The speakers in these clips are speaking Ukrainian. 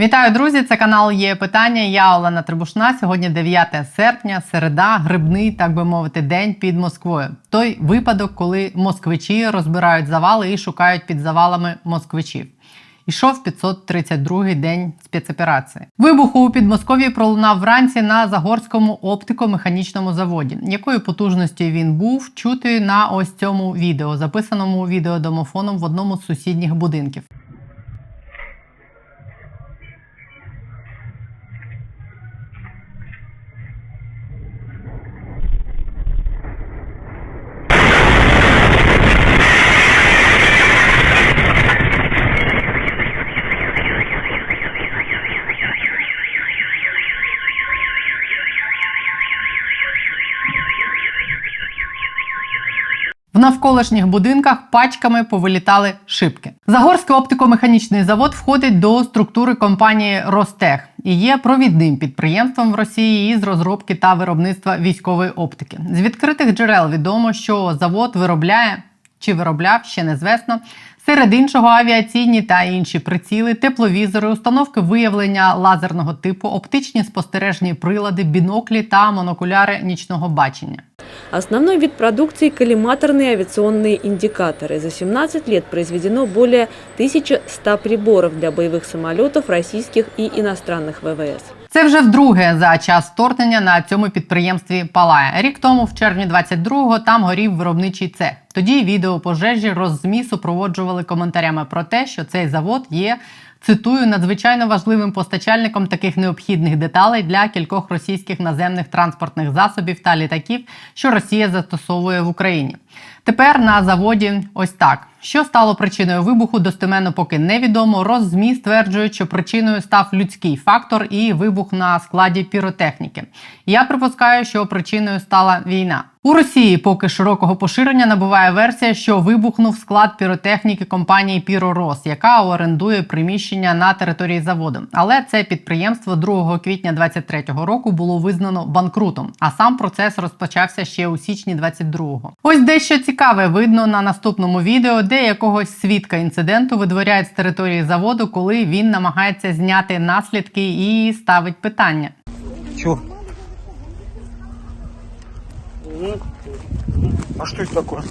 Вітаю, друзі! Це канал є питання. Я Олена Трибушна. Сьогодні 9 серпня, середа, грибний, так би мовити, день під Москвою. Той випадок, коли москвичі розбирають завали і шукають під завалами москвичів. Ішов 532-й день спецоперації. Вибух у Підмосков'ї пролунав вранці на Загорському оптико-механічному заводі. Якою потужності він був, чути на ось цьому відео, записаному відеодомофоном в одному з сусідніх будинків. В навколишніх будинках пачками повилітали шибки. Загорський оптико-механічний завод входить до структури компанії Ростех і є провідним підприємством в Росії із розробки та виробництва військової оптики. З відкритих джерел відомо, що завод виробляє чи виробляв ще незвісно. Серед іншого авіаційні та інші приціли, тепловізори, установки виявлення лазерного типу, оптичні спостережні прилади, біноклі та монокуляри нічного бачення. Основной вид продукции – коллиматорные авиационные индикаторы. За 17 лет произведено более 1100 приборов для боевых самолетов российских и иностранных ВВС. Це вже вдруге за час вторгнення на цьому підприємстві палає. Рік тому, в червні 22-го, там горів виробничий цех. Тоді відео пожежі роззмі супроводжували коментарями про те, що цей завод є. Цитую надзвичайно важливим постачальником таких необхідних деталей для кількох російських наземних транспортних засобів та літаків, що Росія застосовує в Україні. Тепер на заводі ось так. Що стало причиною вибуху, достеменно поки невідомо. Роззмі стверджують, що причиною став людський фактор і вибух на складі піротехніки. Я припускаю, що причиною стала війна. У Росії поки широкого поширення набуває версія, що вибухнув склад піротехніки компанії Піророс, яка орендує приміщення на території заводу. Але це підприємство 2 квітня 2023 року було визнано банкрутом, а сам процес розпочався ще у січні 22-го. Ось дещо цікаве видно на наступному відео, де якогось свідка інциденту видворяють з території заводу, коли він намагається зняти наслідки і ставить питання. Чё? А что это такое?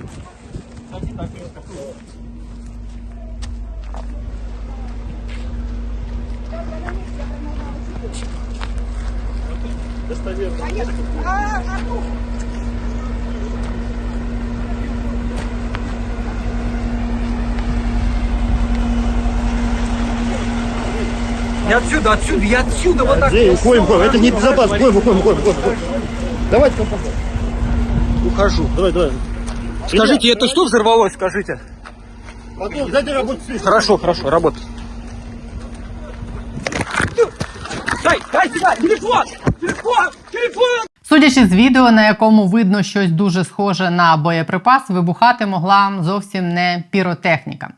Не отсюда, отсюда, я отсюда, вот так. Где? Уходим, уходим. Это не безопасно. Уходим, уходим, уходим, уходим. Давайте композит. Ухожу. Давай, давай. Скажите, это что взорвалось, скажите? Потом дайте работать. Хорошо, хорошо, работай. Дай, дай сюда, телефон! Телефон! Телефон! Судячи з відео, на якому видно щось дуже схоже на боєприпас, вибухати могла зовсім не піротехніка.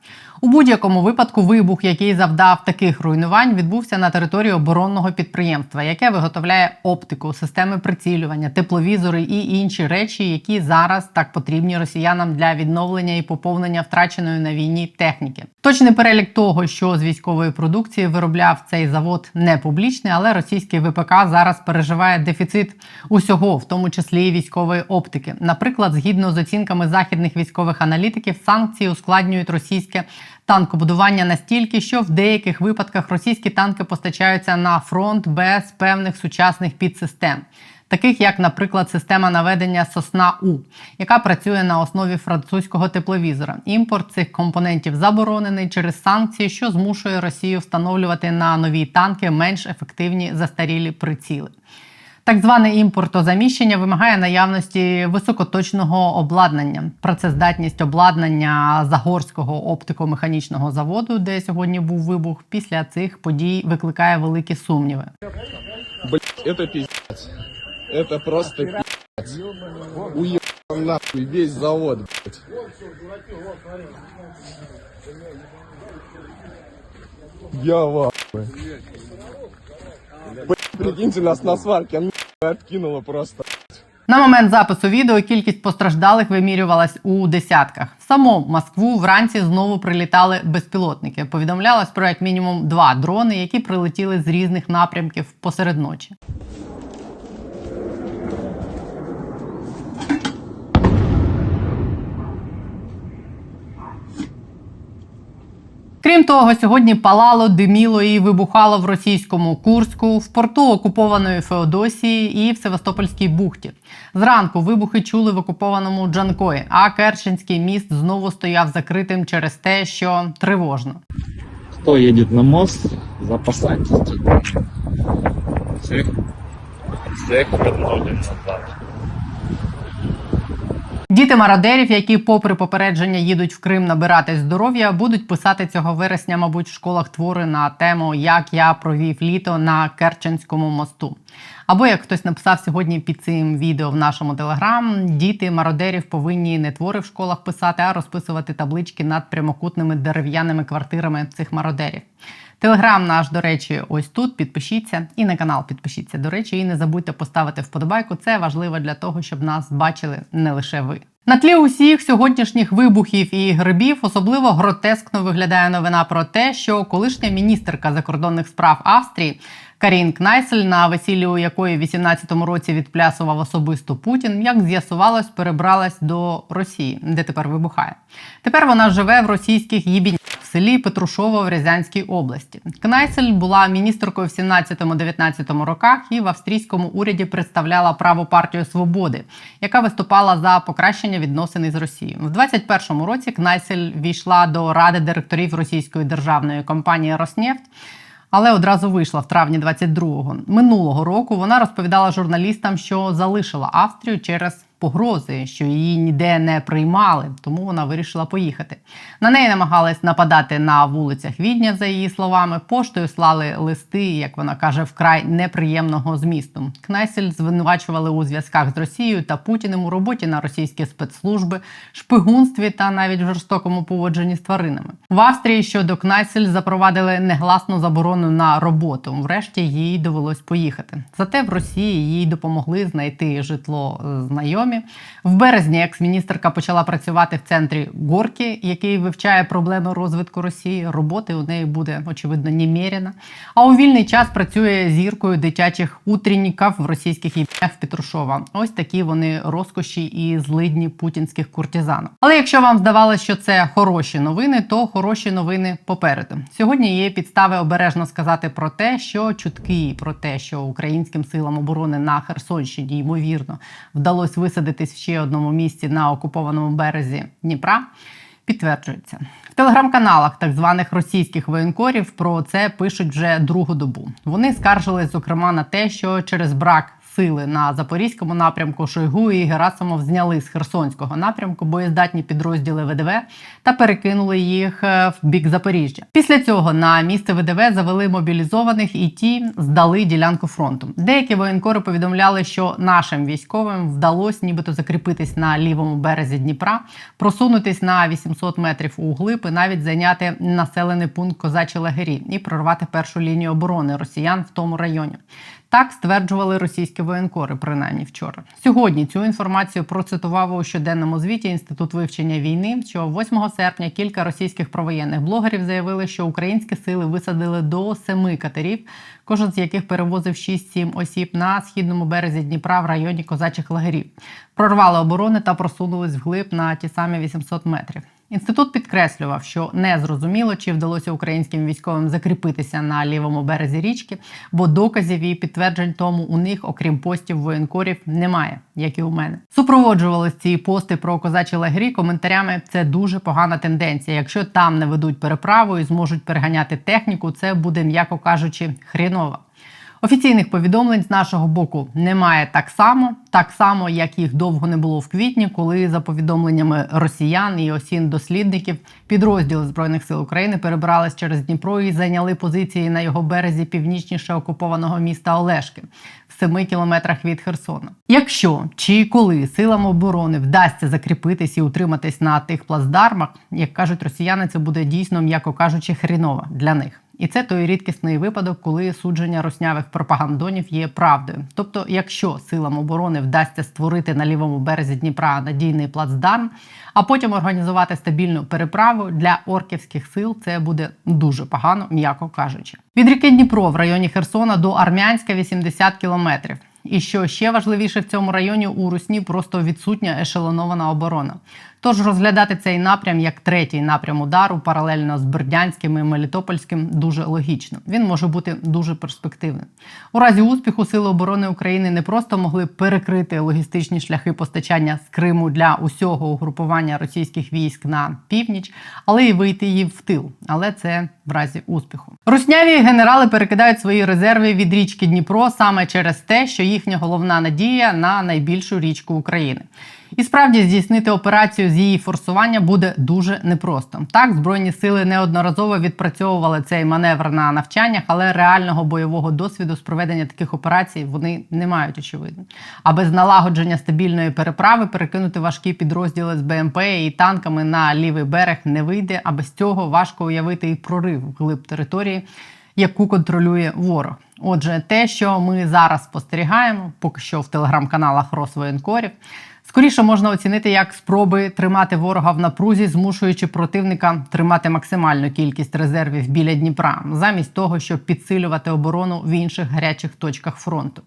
У будь-якому випадку вибух, який завдав таких руйнувань, відбувся на території оборонного підприємства, яке виготовляє оптику, системи прицілювання, тепловізори і інші речі, які зараз так потрібні росіянам для відновлення і поповнення втраченої на війні техніки. Точний перелік того, що з військової продукції виробляв цей завод, не публічний, але російський ВПК зараз переживає дефіцит усього, в тому числі і військової оптики. Наприклад, згідно з оцінками західних військових аналітиків, санкції ускладнюють російське танкобудування настільки, що в деяких випадках російські танки постачаються на фронт без певних сучасних підсистем. Таких як, наприклад, система наведення сосна У, яка працює на основі французького тепловізора. Імпорт цих компонентів заборонений через санкції, що змушує Росію встановлювати на нові танки менш ефективні застарілі приціли. Так зване імпортозаміщення вимагає наявності високоточного обладнання. Працездатність обладнання Загорського оптико-механічного заводу, де сьогодні був вибух, після цих подій викликає великі сумніви. Блять, пиздец. Это просто. Уебал нахуй весь завод, блять. Я в. Прикиньте, нас на сварке откинуло просто. На момент запису відео кількість постраждалих вимірювалась у десятках. В саму Москву вранці знову прилітали безпілотники. Повідомлялось про як мінімум два дрони, які прилетіли з різних напрямків посеред ночі. Того, сьогодні палало, диміло і вибухало в російському Курську, в порту окупованої Феодосії і в Севастопольській бухті. Зранку вибухи чули в окупованому Джанкої, а Керченський міст знову стояв закритим через те, що тривожно. Кто едет на мост, запасайтесь. Всех вернули назад. Діти мародерів, які, попри попередження, їдуть в Крим набирати здоров'я, будуть писати цього вересня, мабуть, в школах твори на тему Як я провів літо на Керченському мосту. Або як хтось написав сьогодні під цим відео в нашому телеграм, діти мародерів повинні не твори в школах писати, а розписувати таблички над прямокутними дерев'яними квартирами цих мародерів. Телеграм наш, до речі, ось тут. Підпишіться і на канал підпишіться. До речі, і не забудьте поставити вподобайку. Це важливо для того, щоб нас бачили не лише ви. На тлі усіх сьогоднішніх вибухів і грибів особливо гротескно виглядає новина про те, що колишня міністерка закордонних справ Австрії Карін Кнайсель, на весіллі якої в 18-му році відплясував особисто Путін, як з'ясувалось, перебралась до Росії, де тепер вибухає. Тепер вона живе в російських Єбінь в селі Петрушово в Рязанській області. Кнайсель була міністеркою в 17-19 роках і в австрійському уряді представляла праву партію свободи, яка виступала за покращення відносин із Росією. В 21-му році Кнайсель війшла до ради директорів російської державної компанії Роснефть. Але одразу вийшла в травні 22-го. минулого року. Вона розповідала журналістам, що залишила Австрію через погрози, що її ніде не приймали, тому вона вирішила поїхати. На неї намагались нападати на вулицях Відня, за її словами. Поштою слали листи, як вона каже, вкрай неприємного змісту. Кнайсель звинувачували у зв'язках з Росією та Путіним у роботі на російські спецслужби, шпигунстві та навіть жорстокому поводженні з тваринами. В Австрії щодо Кнайсель запровадили негласну заборону на роботу. Врешті їй довелось поїхати. Зате в Росії їй допомогли знайти житло е, знайомі. В березні екс-міністерка почала працювати в центрі Горки, який вивчає проблеми розвитку Росії. Роботи у неї буде очевидно неміряна. А у вільний час працює зіркою дитячих утренніків в російських ім'ях Петрушова. Ось такі вони розкоші і злидні путінських куртизанок. Але якщо вам здавалося, що це хороші новини, то хороші новини попереду. Сьогодні є підстави обережно сказати про те, що чутки про те, що українським силам оборони на Херсонщині ймовірно вдалося висадитись в ще одному місці на окупованому березі Дніпра. Підтверджується в телеграм-каналах так званих російських воєнкорів. Про це пишуть вже другу добу. Вони скаржились зокрема на те, що через брак сили на запорізькому напрямку Шойгу і Герасимов зняли з Херсонського напрямку боєздатні підрозділи ВДВ та перекинули їх е, в бік Запоріжжя. Після цього на місце ВДВ завели мобілізованих і ті здали ділянку фронту. Деякі воєнкори повідомляли, що нашим військовим вдалося нібито закріпитись на лівому березі Дніпра, просунутись на 800 метрів у глиб і навіть зайняти населений пункт Козачі лагері і прорвати першу лінію оборони росіян в тому районі. Так стверджували російські воєнкори, принаймні вчора. Сьогодні цю інформацію процитував у щоденному звіті Інститут вивчення війни. Що 8 серпня кілька російських провоєнних блогерів заявили, що українські сили висадили до семи катерів, кожен з яких перевозив 6-7 осіб на східному березі Дніпра в районі козачих лагерів. Прорвали оборони та просунулись вглиб на ті самі 800 метрів. Інститут підкреслював, що не зрозуміло, чи вдалося українським військовим закріпитися на лівому березі річки, бо доказів і підтверджень тому у них, окрім постів воєнкорів, немає, як і у мене. Супроводжувались ці пости про козачі лагері коментарями. Це дуже погана тенденція. Якщо там не ведуть переправу і зможуть переганяти техніку, це буде, м'яко кажучи, хріново. Офіційних повідомлень з нашого боку немає так само, так само як їх довго не було в квітні, коли за повідомленнями росіян і осін дослідників підрозділи збройних сил України перебрались через Дніпро і зайняли позиції на його березі північніше окупованого міста Олешки в 7 кілометрах від Херсона. Якщо чи коли силам оборони вдасться закріпитись і утриматись на тих плацдармах, як кажуть росіяни, це буде дійсно, м'яко кажучи, хріново для них. І це той рідкісний випадок, коли судження руснявих пропагандонів є правдою. Тобто, якщо силам оборони вдасться створити на лівому березі Дніпра надійний плацдарм, а потім організувати стабільну переправу для орківських сил, це буде дуже погано, м'яко кажучи. Від ріки Дніпро в районі Херсона до Армянська 80 кілометрів. І що ще важливіше в цьому районі у Русні просто відсутня ешелонована оборона. Тож розглядати цей напрям як третій напрям удару паралельно з Бердянським і Мелітопольським дуже логічно. Він може бути дуже перспективним. У разі успіху Сили оборони України не просто могли перекрити логістичні шляхи постачання з Криму для усього угрупування російських військ на північ, але й вийти їм в тил. Але це в разі успіху. Русняві генерали перекидають свої резерви від річки Дніпро саме через те, що їхня головна надія на найбільшу річку України. І справді здійснити операцію з її форсування буде дуже непросто. Так, збройні сили неодноразово відпрацьовували цей маневр на навчаннях, але реального бойового досвіду з проведення таких операцій вони не мають очевидно. А без налагодження стабільної переправи перекинути важкі підрозділи з БМП і танками на лівий берег не вийде. А без цього важко уявити і прорив вглиб території, яку контролює ворог. Отже, те, що ми зараз спостерігаємо, поки що в телеграм-каналах Росвоєнкорів, скоріше можна оцінити як спроби тримати ворога в напрузі, змушуючи противника тримати максимальну кількість резервів біля Дніпра, замість того, щоб підсилювати оборону в інших гарячих точках фронту.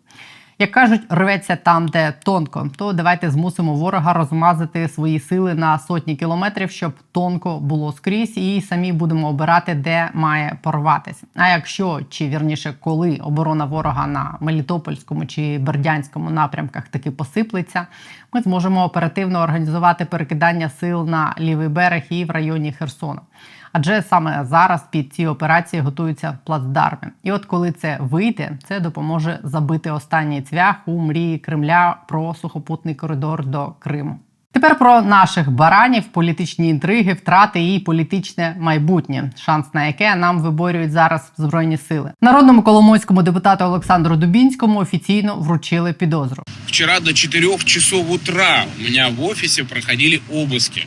Як кажуть, рветься там, де тонко, то давайте змусимо ворога розмазати свої сили на сотні кілометрів, щоб тонко було скрізь, і самі будемо обирати, де має порватися. А якщо чи вірніше, коли оборона ворога на Мелітопольському чи Бердянському напрямках таки посиплеться, ми зможемо оперативно організувати перекидання сил на лівий берег і в районі Херсона. Адже саме зараз під ці операції готуються плацдарми. І от коли це вийде, це допоможе забити останній цвях у мрії Кремля про сухопутний коридор до Криму. Тепер про наших баранів, політичні інтриги, втрати і політичне майбутнє, шанс на яке нам виборюють зараз збройні сили. Народному коломойському депутату Олександру Дубінському офіційно вручили підозру. Вчера до 4 часов утра у меня в офисе проходили обыски.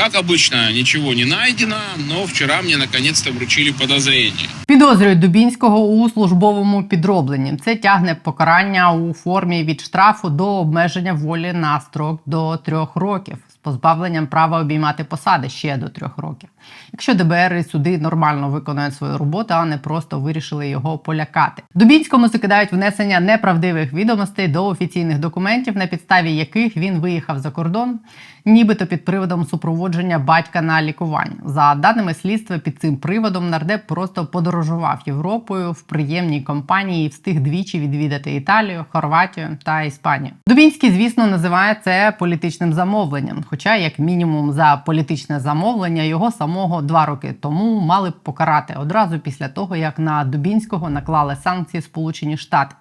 Как обычно, ничего не найдено, но вчера мне наконец-то вручили подозрение. Підозрюють Дубінського у службовому підробленні. Це тягне покарання у формі від штрафу до обмеження волі на строк до трьох років з позбавленням права обіймати посади ще до трьох років. Якщо ДБР і суди нормально виконують свою роботу, а не просто вирішили його полякати. Дубінському закидають внесення неправдивих відомостей до офіційних документів, на підставі яких він виїхав за кордон, нібито під приводом супроводження батька на лікування. За даними слідства, під цим приводом нардеп просто подорожував Європою в приємній компанії і встиг двічі відвідати Італію, Хорватію та Іспанію. Дубінський, звісно, називає це політичним замовленням. Хоча, як мінімум, за політичне замовлення його самого два роки тому мали б покарати одразу після того, як на Дубінського наклали санкції Сполучені Штати.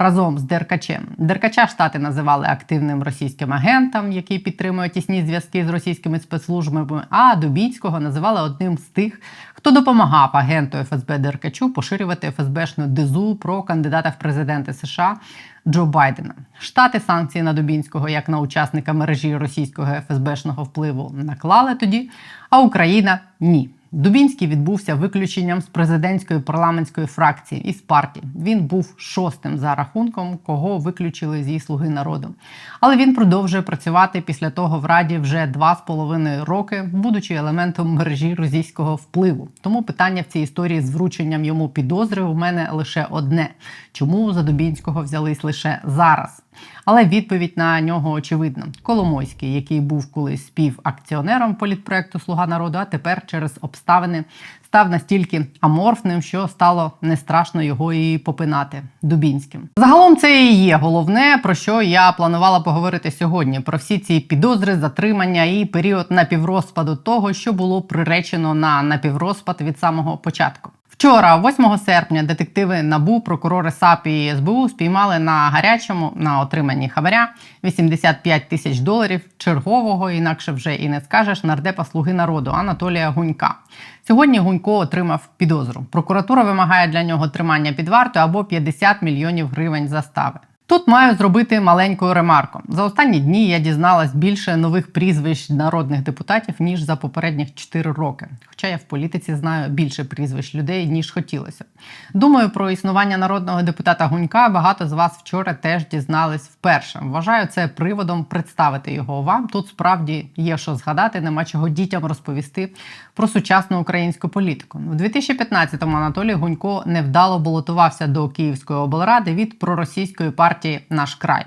Разом з Деркачем Деркача штати називали активним російським агентом, який підтримує тісні зв'язки з російськими спецслужбами. А Дубінського називали одним з тих, хто допомагав агенту ФСБ Деркачу поширювати ФСБшну дизу про кандидата в президенти США Джо Байдена. Штати санкції на Дубінського як на учасника мережі російського ФСБшного впливу наклали тоді, а Україна ні. Дубінський відбувся виключенням з президентської парламентської фракції із партії. Він був шостим за рахунком, кого виключили зі слуги народу. Але він продовжує працювати після того в раді вже два з половиною роки, будучи елементом мережі російського впливу. Тому питання в цій історії з врученням йому підозри у мене лише одне: чому за Дубінського взялись лише зараз? Але відповідь на нього очевидна. Коломойський, який був колись співакціонером політпроекту Слуга народу, а тепер через обставини став настільки аморфним, що стало не страшно його і попинати Дубінським. Загалом це і є головне, про що я планувала поговорити сьогодні: про всі ці підозри, затримання і період напіврозпаду того, що було приречено на напіврозпад від самого початку. Вчора, 8 серпня, детективи НАБУ, прокурори САП і СБУ спіймали на гарячому на отриманні хабаря 85 тисяч доларів чергового, інакше вже і не скажеш нардепа слуги народу Анатолія Гунька. Сьогодні Гунько отримав підозру. Прокуратура вимагає для нього тримання під вартою або 50 мільйонів гривень застави. Тут маю зробити маленьку ремарку. За останні дні я дізналась більше нових прізвищ народних депутатів ніж за попередніх 4 роки. Хоча я в політиці знаю більше прізвищ людей ніж хотілося. Думаю, про існування народного депутата Гунька багато з вас вчора теж дізнались вперше. Вважаю це приводом представити його вам. Тут справді є що згадати, нема чого дітям розповісти про сучасну українську політику. У 2015-му Анатолій Гунько невдало балотувався до Київської облради від проросійської партії Наш край.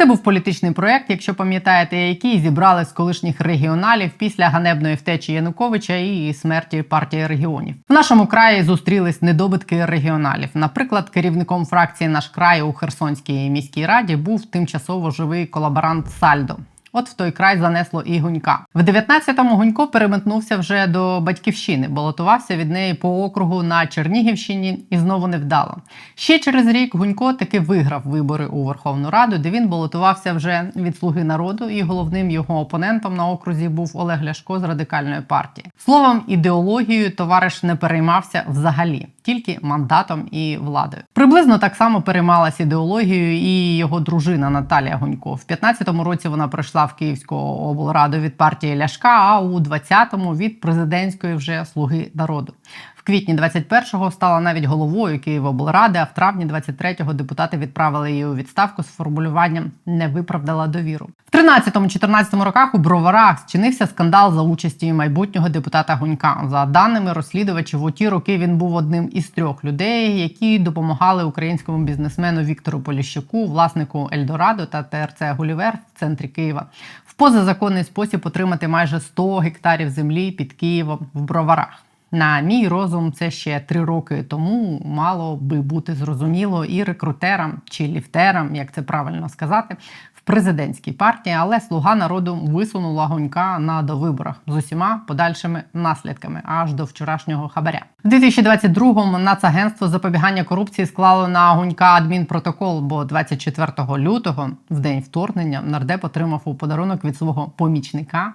Це був політичний проект, якщо пам'ятаєте, який зібрали з колишніх регіоналів після ганебної втечі Януковича і смерті партії регіонів. В нашому краї зустрілись недобитки регіоналів. Наприклад, керівником фракції наш край у Херсонській міській раді був тимчасово живий колаборант Сальдо. От в той край занесло і Гунька. В 19-му Гунько переметнувся вже до батьківщини, балотувався від неї по округу на Чернігівщині і знову невдало. Ще через рік Гунько таки виграв вибори у Верховну Раду, де він балотувався вже від Слуги народу, і головним його опонентом на окрузі був Олег Ляшко з радикальної партії. Словом, ідеологією товариш не переймався взагалі, тільки мандатом і владою. Приблизно так само переймалась ідеологією і його дружина Наталія Гунько. В 15-му році вона прийшла в Київську облраду від партії Ляшка, а у 20-му від президентської вже слуги народу. В квітні 21-го стала навіть головою Києвоблради, а в травні 23-го депутати відправили її у відставку з формулюванням не виправдала довіру. В 13-14 роках у Броварах зчинився скандал за участі майбутнього депутата Гунька. За даними розслідувачів, у ті роки він був одним із трьох людей, які допомагали українському бізнесмену Віктору Поліщуку, власнику Ельдорадо та ТРЦ Гулівер в центрі Києва, в позазаконний спосіб отримати майже 100 гектарів землі під Києвом в Броварах. На мій розум, це ще три роки тому мало би бути зрозуміло і рекрутерам чи ліфтерам, як це правильно сказати, в президентській партії, але слуга народу висунула гонька на довиборах з усіма подальшими наслідками аж до вчорашнього хабаря. В 2022-му Нацагентство запобігання корупції склало на гунька адмінпротокол, бо 24 лютого, в день вторгнення, нардеп отримав у подарунок від свого помічника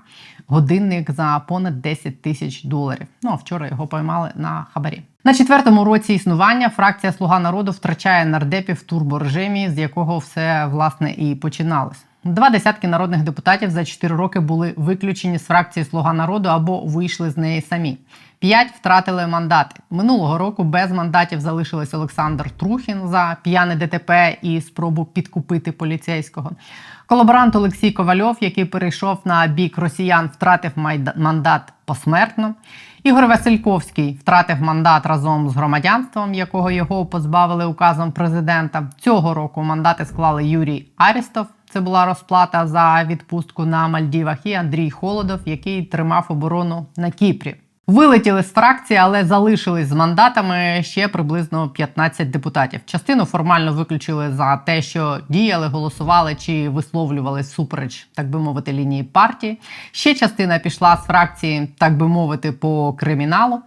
годинник за понад 10 тисяч доларів. Ну а вчора його поймали на хабарі. На четвертому році існування фракція Слуга народу втрачає нардепів в турборежимі, з якого все власне і починалось. Два десятки народних депутатів за 4 роки були виключені з фракції Слуга народу або вийшли з неї самі. П'ять втратили мандати. Минулого року без мандатів залишились Олександр Трухін за п'яне ДТП і спробу підкупити поліцейського. Колаборант Олексій Ковальов, який перейшов на бік росіян, втратив мандат посмертно. Ігор Васильковський втратив мандат разом з громадянством, якого його позбавили указом президента. Цього року мандати склали Юрій Арістов. Це була розплата за відпустку на Мальдівах і Андрій Холодов, який тримав оборону на Кіпрі. Вилетіли з фракції, але залишились з мандатами ще приблизно 15 депутатів. Частину формально виключили за те, що діяли, голосували чи висловлювали супереч, так би мовити, лінії партії. Ще частина пішла з фракції, так би мовити, по криміналу.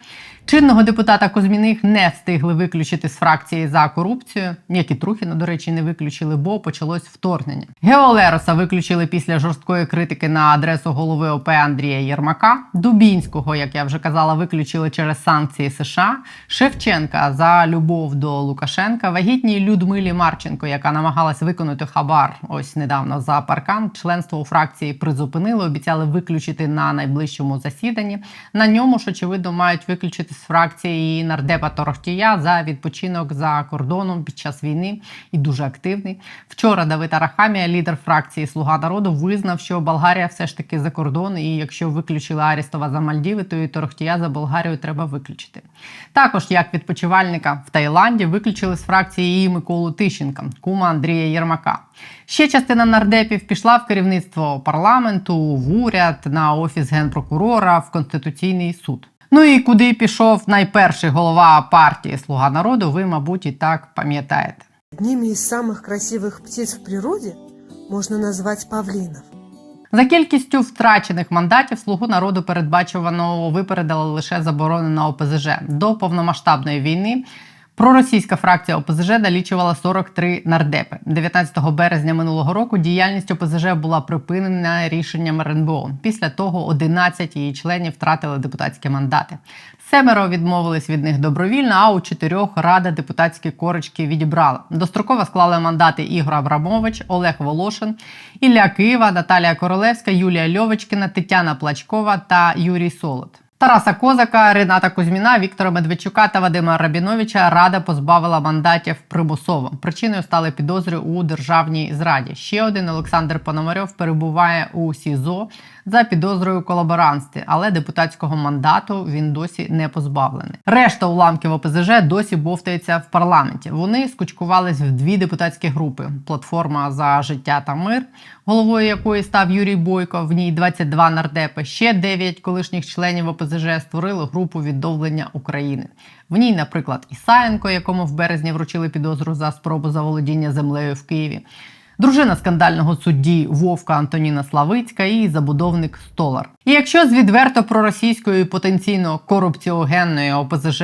Чинного депутата Кузьміних не встигли виключити з фракції за корупцію, як і Трухіна, до речі, не виключили, бо почалось вторгнення. Гео Лероса виключили після жорсткої критики на адресу голови ОП Андрія Єрмака. Дубінського, як я вже казала, виключили через санкції США. Шевченка за любов до Лукашенка. Вагітній Людмилі Марченко, яка намагалась виконати хабар ось недавно за паркан. Членство у фракції призупинили, обіцяли виключити на найближчому засіданні. На ньому ж очевидно мають виключити фракції нардепа Торохтія за відпочинок за кордоном під час війни і дуже активний. Вчора Давид Арахамія, лідер фракції Слуга народу, визнав, що Болгарія все ж таки за кордон, і якщо виключили Арістова за Мальдіви, то і Торохтія за Болгарію треба виключити. Також як відпочивальника в Таїланді виключили з фракції і Миколу Тищенка, кума Андрія Єрмака. Ще частина нардепів пішла в керівництво парламенту, в уряд, на офіс генпрокурора, в конституційний суд. Ну і куди пішов найперший голова партії Слуга народу, ви, мабуть, і так пам'ятаєте. Одними із самих красивих птиць в природі можна назвати павлінов. За кількістю втрачених мандатів слугу народу передбачувано випередили лише заборонена ОПЗЖ. До повномасштабної війни Проросійська фракція ОПЗЖ налічувала 43 нардепи. 19 березня минулого року діяльність ОПЗЖ була припинена рішенням РНБО. Після того 11 її членів втратили депутатські мандати. Семеро відмовились від них добровільно, а у чотирьох рада депутатські корочки відібрала. Достроково склали мандати Ігор Абрамович, Олег Волошин, Ілля Києва, Наталія Королевська, Юлія Льовочкіна, Тетяна Плачкова та Юрій Солод. Тараса Козака, Рената Кузьміна, Віктора Медведчука та Вадима Рабіновича рада позбавила мандатів примусово. Причиною стали підозри у державній зраді. Ще один Олександр Пономарьов перебуває у СІЗО за підозрою колаборантстві, але депутатського мандату він досі не позбавлений. Решта уламків ОПЗЖ досі бовтається в парламенті. Вони скучкувались в дві депутатські групи: платформа за життя та мир, головою якої став Юрій Бойко. В ній 22 нардепи. Ще 9 колишніх членів ОПЗЖ створили групу відновлення України. В ній, наприклад, Ісаєнко, якому в березні вручили підозру за спробу заволодіння землею в Києві. Дружина скандального судді Вовка Антоніна Славицька і забудовник Столар. І якщо з відверто проросійської потенційно корупціогенної ОПЗЖ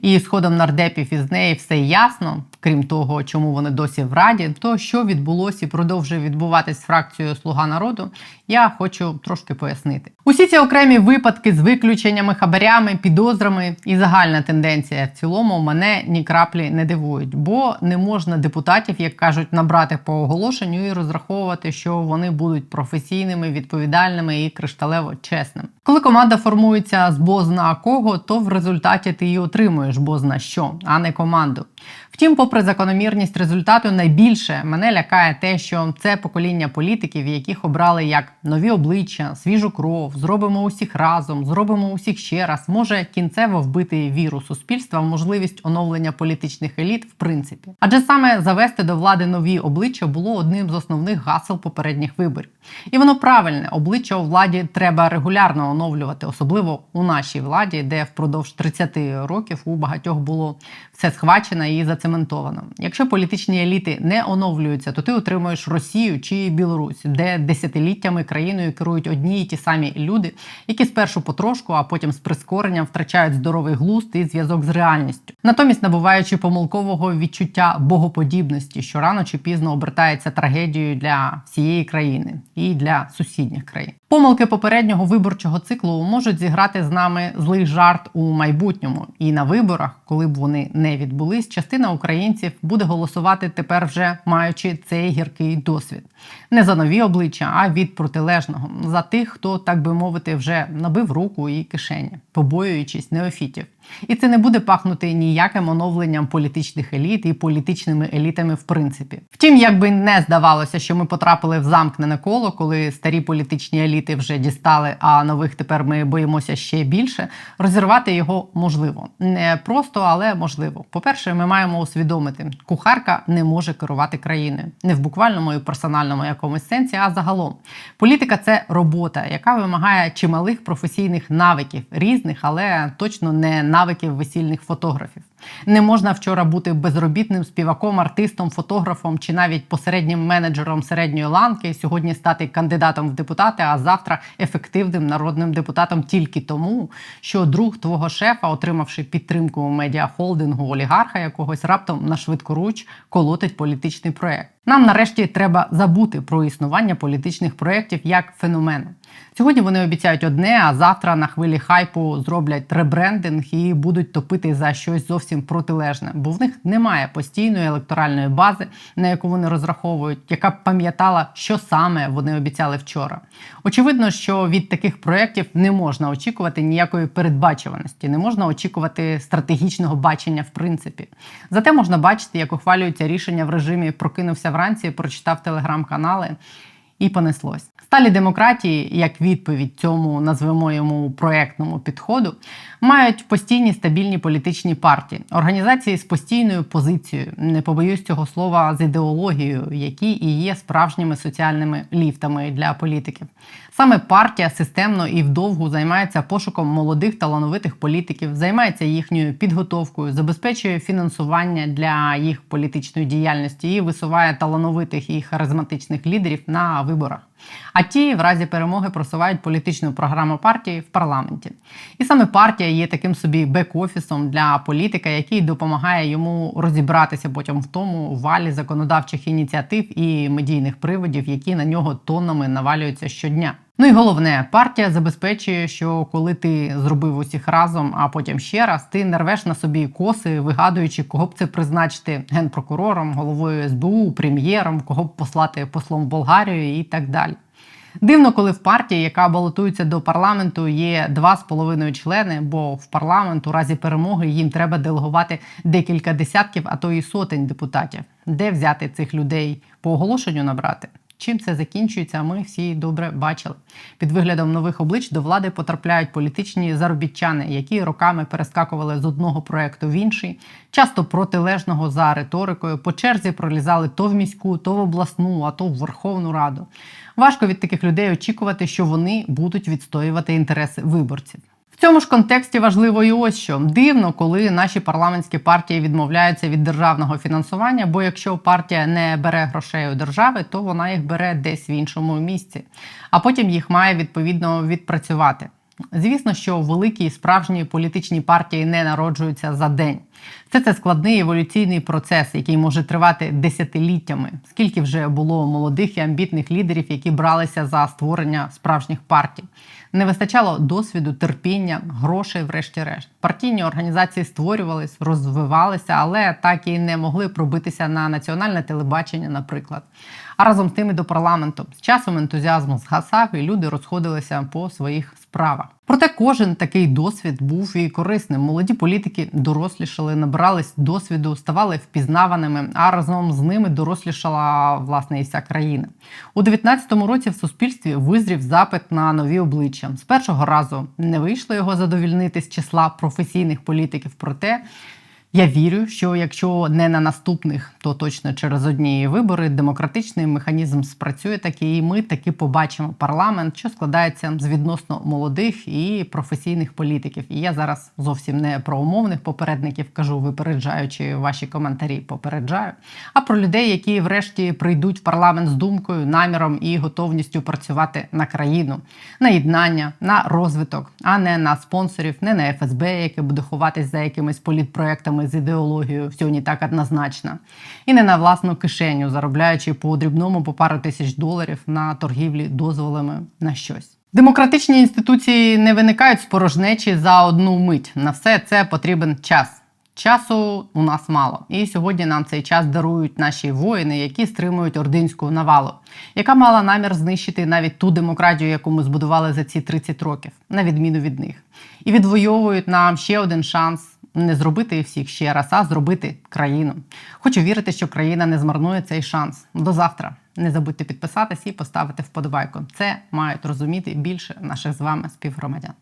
і сходом нардепів із неї все ясно, крім того, чому вони досі в раді, то що відбулося і продовжує відбуватись фракцією Слуга народу, я хочу трошки пояснити. Усі ці окремі випадки з виключеннями, хабарями, підозрами і загальна тенденція в цілому мене ні краплі не дивують, бо не можна депутатів, як кажуть, набрати по оголошенню і розраховувати, що вони будуть професійними, відповідальними і кришталево чесними. Коли команда формується з бозна кого, то в результаті ти її отримуєш бозна що, а не команду. Втім, попри закономірність результату, найбільше мене лякає те, що це покоління політиків, яких обрали як нові обличчя, свіжу кров, зробимо усіх разом, зробимо усіх ще раз, може кінцево вбити віру суспільства в можливість оновлення політичних еліт в принципі. Адже саме завести до влади нові обличчя було одним з основних гасел попередніх виборів. І воно правильне обличчя у владі треба регулярно оновлювати, особливо у нашій владі, де впродовж 30 років у багатьох було все схвачено і зацементовано. Якщо політичні еліти не оновлюються, то ти отримуєш Росію чи Білорусь, де десятиліттями країною керують одні і ті самі люди, які спершу потрошку, а потім з прискоренням втрачають здоровий глузд і зв'язок з реальністю, натомість набуваючи помилкового відчуття богоподібності, що рано чи пізно обертається трагедією для всієї країни і для сусідніх країн. Помилки попереднього виборчого циклу можуть зіграти з нами злий жарт у майбутньому, і на виборах, коли б вони не відбулись, частина українців буде голосувати тепер, вже маючи цей гіркий досвід. Не за нові обличчя, а від протилежного, за тих, хто, так би мовити, вже набив руку і кишені, побоюючись неофітів. І це не буде пахнути ніяким оновленням політичних еліт і політичними елітами в принципі. Втім, якби не здавалося, що ми потрапили в замкнене коло, коли старі політичні еліти вже дістали, а нових тепер ми боїмося ще більше. Розірвати його можливо не просто, але можливо. По-перше, ми маємо усвідомити, кухарка не може керувати країною не в буквальному і персональному якомусь сенсі, а загалом. Політика це робота, яка вимагає чималих професійних навиків, різних, але точно не навиків весільних фотографів. Не можна вчора бути безробітним співаком, артистом, фотографом чи навіть посереднім менеджером середньої ланки. Сьогодні стати кандидатом в депутати, а завтра ефективним народним депутатом тільки тому, що друг твого шефа, отримавши підтримку медіахолдингу олігарха якогось, раптом на швидкоруч колотить політичний проект. Нам нарешті треба забути про існування політичних проєктів як феномену. Сьогодні вони обіцяють одне, а завтра на хвилі хайпу зроблять ребрендинг і будуть топити за щось зовсім протилежне, бо в них немає постійної електоральної бази, на яку вони розраховують, яка б пам'ятала, що саме вони обіцяли вчора. Очевидно, що від таких проєктів не можна очікувати ніякої передбачуваності, не можна очікувати стратегічного бачення в принципі. Зате можна бачити, як ухвалюються рішення в режимі прокинувся вранці, прочитав телеграм-канали і понеслось. Сталі демократії, як відповідь цьому назвемо йому проектному підходу, мають постійні стабільні політичні партії, організації з постійною позицією, не побоюсь цього слова з ідеологією, які і є справжніми соціальними ліфтами для політиків. Саме партія системно і вдовгу займається пошуком молодих талановитих політиків, займається їхньою підготовкою, забезпечує фінансування для їх політичної діяльності і висуває талановитих і харизматичних лідерів на виборах. А ті в разі перемоги просувають політичну програму партії в парламенті. І саме партія є таким собі бек-офісом для політика, який допомагає йому розібратися потім в тому валі законодавчих ініціатив і медійних приводів, які на нього тоннами навалюються щодня. Ну і головне, партія забезпечує, що коли ти зробив усіх разом, а потім ще раз, ти не рвеш на собі коси, вигадуючи, кого б це призначити генпрокурором, головою СБУ, прем'єром, кого б послати послом в Болгарію і так далі. Дивно, коли в партії, яка балотується до парламенту, є два з половиною члени, бо в парламент у разі перемоги їм треба делегувати декілька десятків, а то і сотень депутатів. Де взяти цих людей по оголошенню набрати? Чим це закінчується, ми всі добре бачили. Під виглядом нових облич до влади потрапляють політичні заробітчани, які роками перескакували з одного проекту в інший, часто протилежного за риторикою, по черзі пролізали то в міську, то в обласну, а то в Верховну Раду. Важко від таких людей очікувати, що вони будуть відстоювати інтереси виборців. Цьому ж контексті важливо і ось що дивно, коли наші парламентські партії відмовляються від державного фінансування. Бо якщо партія не бере грошей у держави, то вона їх бере десь в іншому місці, а потім їх має відповідно відпрацювати. Звісно, що великі і справжні політичні партії не народжуються за день. Все це складний еволюційний процес, який може тривати десятиліттями. Скільки вже було молодих і амбітних лідерів, які бралися за створення справжніх партій. Не вистачало досвіду, терпіння, грошей, врешті-решт. Партійні організації створювались, розвивалися, але так і не могли пробитися на національне телебачення, наприклад. А разом з тим і до парламенту з часом ентузіазм згасав, і люди розходилися по своїх справах. Проте кожен такий досвід був і корисним. Молоді політики дорослішали, набирались досвіду, ставали впізнаваними, а разом з ними дорослішала власне і вся країна. У 19-му році в суспільстві визрів запит на нові обличчя. З першого разу не вийшло його задовільнити з числа професійних політиків. Проте я вірю, що якщо не на наступних, то точно через одні вибори демократичний механізм спрацює таки, і ми таки побачимо парламент, що складається з відносно молодих і професійних політиків. І я зараз зовсім не про умовних попередників кажу, випереджаючи ваші коментарі, попереджаю, а про людей, які врешті прийдуть в парламент з думкою, наміром і готовністю працювати на країну, на єднання, на розвиток, а не на спонсорів, не на ФСБ, яке буде ховатись за якимись політпроектами з ідеологією сьогодні так однозначно, і не на власну кишеню, заробляючи по дрібному по пару тисяч доларів на торгівлі дозволами на щось. Демократичні інституції не виникають з порожнечі за одну мить. На все це потрібен час. Часу у нас мало, і сьогодні нам цей час дарують наші воїни, які стримують ординську навалу, яка мала намір знищити навіть ту демократію, яку ми збудували за ці 30 років, на відміну від них, і відвоюють нам ще один шанс не зробити всіх ще раз, а зробити країну. Хочу вірити, що країна не змарнує цей шанс. До завтра. Не забудьте підписатись і поставити вподобайку. Це мають розуміти більше наших з вами співгромадян.